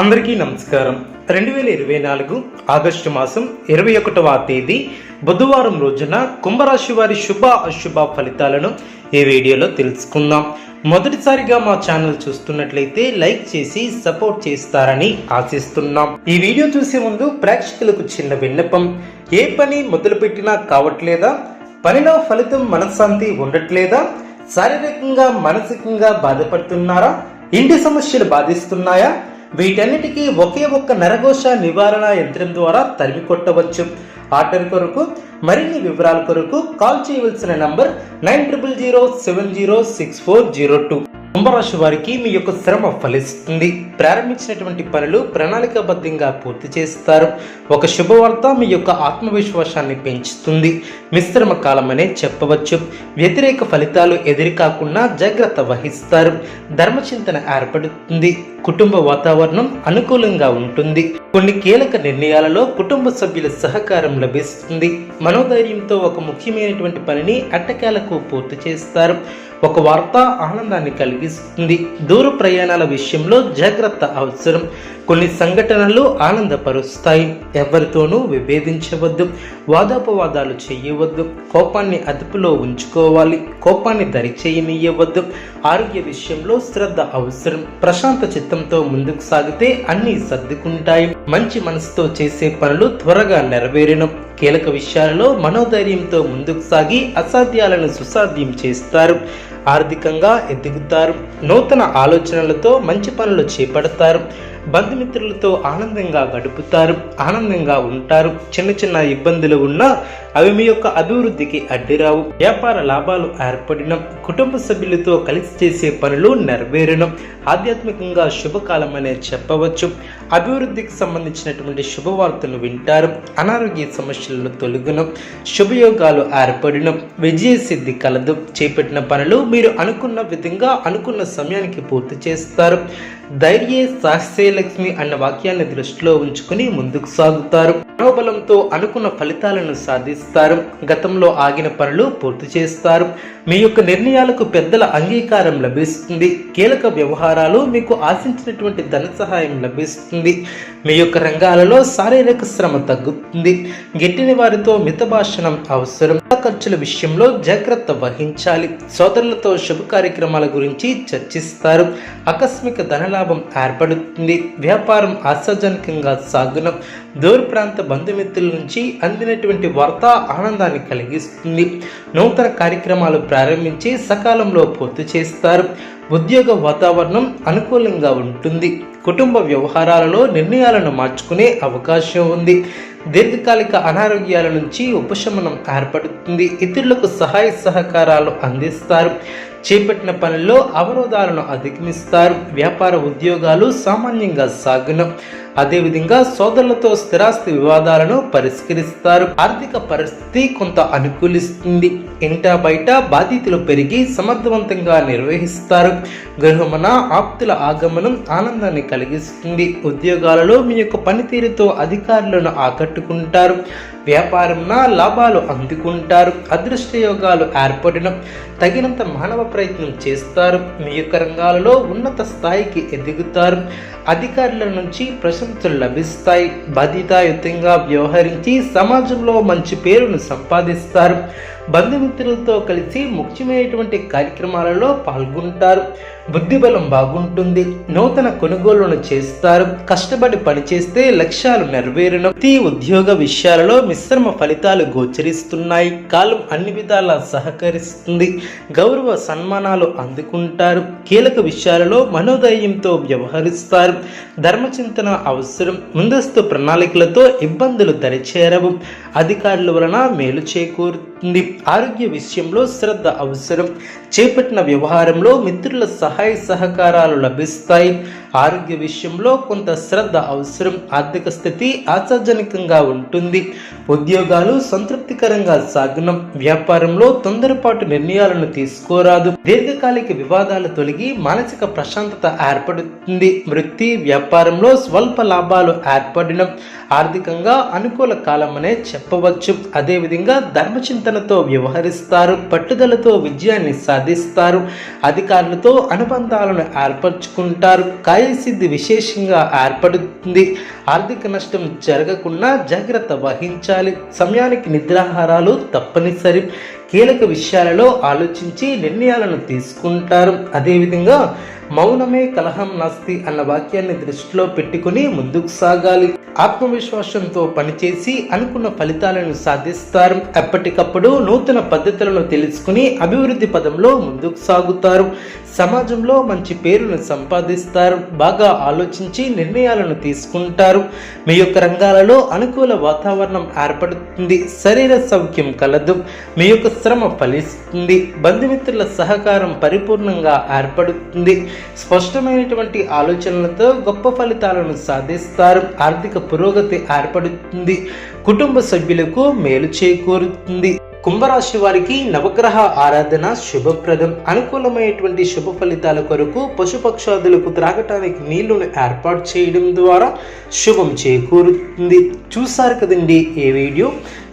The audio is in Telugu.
అందరికీ నమస్కారం. రెండు వేల ఇరవై నాలుగు ఆగస్టు మాసం ఇరవై ఒకటవ తేదీ బుధవారం రోజున కుంభరాశి వారి శుభ అశుభ ఫలితాలను ఈ వీడియోలో తెలుసుకుందాం. మొదటిసారిగా మా ఛానల్ చూస్తున్నట్లయితే లైక్ చేసి సపోర్ట్ చేస్తారని ఆశిస్తున్నాం. ఈ వీడియో చూసే ముందు ప్రేక్షకులకు చిన్న విన్నపం. ఏ పని మొదలుపెట్టినా కావట్లేదా? పనిలో ఫలితం మనశ్శాంతి ఉండట్లేదా? శారీరకంగా మానసికంగా బాధపడుతున్నారా? ఇంటి సమస్యలు బాధిస్తున్నాయా? వీటన్నిటికీ ఒకే ఒక్క నరఘోష నివారణ యంత్రం ద్వారా తరిమి కొట్టవచ్చు. ఆర్డర్ కొరకు మరిన్ని వివరాల కొరకు కాల్ చేయవలసిన number nine triple zero seven zero six four zero two. కుంభరాశి వారికి మీ యొక్క శ్రమ ఫలిస్తుంది. ప్రారంభించినటువంటి పనులు ప్రణాళికాబద్ధంగా పూర్తి చేస్తారు. ఒక శుభవార్త మీ యొక్క ఆత్మవిశ్వాసాన్ని పెంచుతుంది. మిశ్రమ కాలమనే చెప్పవచ్చు. వ్యతిరేక ఫలితాలు ఎదురుకాకుండా జాగ్రత్త వహిస్తారు. ధర్మచింతన ఏర్పడుతుంది. కుటుంబ వాతావరణం అనుకూలంగా ఉంటుంది. కొన్ని కీలక నిర్ణయాలలో కుటుంబ సభ్యుల సహకారం లభిస్తుంది. మనోధైర్యంతో ఒక ముఖ్యమైనటువంటి పనిని అట్టకాలకు పూర్తి చేస్తారు. ఒక వార్త ఆనందాన్ని కలిగిస్తుంది. దూర ప్రయాణాల విషయంలో జాగ్రత్త అవసరం. కొన్ని సంఘటనలు ఆనందపరుస్తాయి. ఎవరితోనూ విభేదించవద్దు. వాదాపవాదాలు చేయవద్దు. కోపాన్ని అదుపులో ఉంచుకోవాలి. కోపాన్ని దరిచేయనియవద్దు ఆరోగ్య విషయంలో శ్రద్ధ అవసరం. ప్రశాంత చిత్తంతో ముందుకు సాగితే అన్నీ సర్దుకుంటాయి. మంచి మనసుతో చేసే పనులు త్వరగా నెరవేరను. కీలక విషయాలలో మనోధైర్యంతో ముందుకు సాగి అసాధ్యాలను సుసాధ్యం చేస్తారు. ఆర్థికంగా ఎదుగుతారు. నూతన ఆలోచనలతో మంచి పనులు చేపడతారు. బంధుమిత్రులతో ఆనందంగా గడుపుతారు ఆనందంగా ఉంటారు. చిన్న చిన్న ఇబ్బందులు ఉన్నా అవి మీ యొక్క అభివృద్ధికి అడ్డిరావు. వ్యాపార లాభాలు ఏర్పడిన. కుటుంబ సభ్యులతో కలిసి చేసే పనులు నెరవేరడం ఆధ్యాత్మికంగా శుభకాలం అనే చెప్పవచ్చు. అభివృద్ధికి సంబంధించినటువంటి శుభవార్తలు వింటారు. అనారోగ్య సమస్యలను తొలగడం శుభయోగాలు ఏర్పడడం విజయ సిద్ధి కలదు. చేపట్టిన పనులు మీరు అనుకున్న విధంగా అనుకున్న సమయానికి పూర్తి చేస్తారు. ధైర్యే సాహసే లక్ష్మి అన్న వాక్యాన్ని దృష్టిలో ఉంచుకుని ముందుకు సాగుతారు. మనోబలంతో అనుకున్న ఫలితాలను సాధిస్తారు. గతంలో ఆగిన పనులు పూర్తి చేస్తారు. మీ యొక్క నిర్ణయాలకు పెద్దల అంగీకారం లభిస్తుంది. కీలక వ్యవహారాలు మీకు ఆశించినటువంటి ధన సహాయం లభిస్తుంది. మీ యొక్క రంగాలలో శారీరక శ్రమ తగ్గుతుంది. గిట్టిన వారితో మితభాషణం అవసరం. ఖర్చుల విషయంలో జాగ్రత్త వహించాలి. సోదరులతో శుభ కార్యక్రమాల గురించి చర్చిస్తారు. ఆకస్మిక లాభం ఏర్పడుతుంది. వ్యాపారం ఆశాజనకంగా సాగున. దూర ప్రాంత బంధుమిత్రుల నుంచి అందినటువంటి వార్త ఆనందాన్ని కలిగిస్తుంది. నూతన కార్యక్రమాలు ప్రారంభించి సకాలంలో పూర్తి చేస్తారు. ఉద్యోగ వాతావరణం అనుకూలంగా ఉంటుంది. కుటుంబ వ్యవహారాలలో నిర్ణయాలను మార్చుకునే అవకాశం ఉంది. దీర్ఘకాలిక అనారోగ్యాల నుంచి ఉపశమనం ఏర్పడుతుంది. ఇతరులకు సహాయ సహకారాలు అందిస్తారు. చేపట్టిన పనుల్లో అవరోధాలను అధిగమిస్తారు. వ్యాపార ఉద్యోగాలు సామాన్యంగా సాగును. అదేవిధంగా సోదరులతో స్థిరాస్తి వివాదాలను పరిష్కరిస్తారు. ఆర్థిక పరిస్థితి కొంత అనుకూలిస్తుంది. ఇంటా బయట బాధ్యతలు పెరిగి సమర్థవంతంగా నిర్వహిస్తారు. గృహమన ఆప్తుల ఆగమనం ఆనందాన్ని కలిగిస్తుంది. ఉద్యోగాలలో మీ యొక్క పనితీరుతో అధికారులను ఆకట్టుకుంటారు. వ్యాపారంన లాభాలు అందుకుంటారు. అదృష్ట యోగాలు ఏర్పడిన తగినంత మానవ ప్రయత్నం చేస్తారు. మీ యొక్క రంగాలలో ఉన్నత స్థాయికి ఎదుగుతారు. అధికారుల నుంచి ప్రశంసలు లభిస్తాయి. బాధ్యతాయుతంగా వ్యవహరించి సమాజంలో మంచి పేరును సంపాదిస్తారు. బంధుమిత్రులతో కలిసి ముఖ్యమైనటువంటి కార్యక్రమాలలో పాల్గొంటారు. బుద్ధిబలం బాగుంటుంది. నూతన కొనుగోళ్ళను చేస్తారు. కష్టపడి పనిచేస్తే లక్ష్యాలు నెరవేరును. ప్రతి ఉద్యోగ విషయాలలో మిశ్రమ ఫలితాలు గోచరిస్తున్నాయి. కాలం అన్ని విధాలా సహకరిస్తుంది. గౌరవ సన్మానాలు అందుకుంటారు. కీలక విషయాలలో మనోధైర్యంతో వ్యవహరిస్తారు. ధర్మచింతన అవసరం. ముందస్తు ప్రణాళికలతో ఇబ్బందులు దరిచేరవు. అధికారుల వలన మేలు చేకూరు ఉంటుంది ఆరోగ్య విషయంలో శ్రద్ధ అవసరం. చేపట్టిన వ్యవహారంలో మిత్రుల సహాయ సహకారాలు లభిస్తాయి. ఆరోగ్య విషయంలో కొంత శ్రద్ధ అవసరం. ఆర్థిక స్థితి ఆశాజనకంగా ఉంటుంది. ఉద్యోగాలు సంతృప్తికరంగా సాగనం. వ్యాపారంలో తొందరపాటు నిర్ణయాలను తీసుకోరాదు. దీర్ఘకాలిక వివాదాలు తొలగి మానసిక ప్రశాంతత ఏర్పడుతుంది. వృత్తి వ్యాపారంలో స్వల్ప లాభాలు ఏర్పడిన. ఆర్థికంగా అనుకూల కాలమనే చెప్పవచ్చు. అదేవిధంగా నిబద్ధతలతో వ్యవహరిస్తారు పట్టుదలతో విజయాన్ని సాధిస్తారు అధికారులతో అనుబంధాలను ఏర్పరచుకుంటారు. కార్యసిద్ధి విశేషంగా ఏర్పడుతుంది. ఆర్థిక నష్టం జరగకుండా జాగ్రత్త వహించాలి. సమయానికి నిద్రాహారాలు తప్పనిసరి. కీలక విషయాలలో ఆలోచించి నిర్ణయాలను తీసుకుంటారు. అదేవిధంగా మౌనమే కలహం నాస్తి అన్న వాక్యాన్ని దృష్టిలో పెట్టుకుని ముందుకు సాగాలి. ఆత్మవిశ్వాసంతో పనిచేసి అనుకున్న ఫలితాలను సాధిస్తారు. ఎప్పటికప్పుడు నూతన పద్ధతులను తెలుసుకుని అభివృద్ధి పదంలో ముందుకు సాగుతారు. సమాజంలో మంచి పేరును సంపాదిస్తారు. బాగా ఆలోచించి నిర్ణయాలను తీసుకుంటారు. మీ యొక్క రంగాలలో అనుకూల వాతావరణం ఏర్పడుతుంది. శరీర సౌఖ్యం కలదు. మీ యొక్క శ్రమ ఫలిస్తుంది. బంధుమిత్రుల సహకారం పరిపూర్ణంగా ఏర్పడుతుంది. స్పష్టమైనటువంటి ఆలోచనలతో గొప్ప ఫలితాలను సాధిస్తారు. ఆర్థిక పురోగతి ఏర్పడుతుంది. కుటుంబ సభ్యులకు మేలు చేకూరుతుంది. కుంభరాశి వారికి నవగ్రహ ఆరాధన శుభప్రదం. అనుకూలమైనటువంటి శుభ ఫలితాల కొరకు పశుపక్షాదులకు త్రాగటానికి నీళ్ళను ఏర్పాటు చేయడం ద్వారా శుభం చేకూరుతుంది. చూసారు కదండి ఏ వీడియో?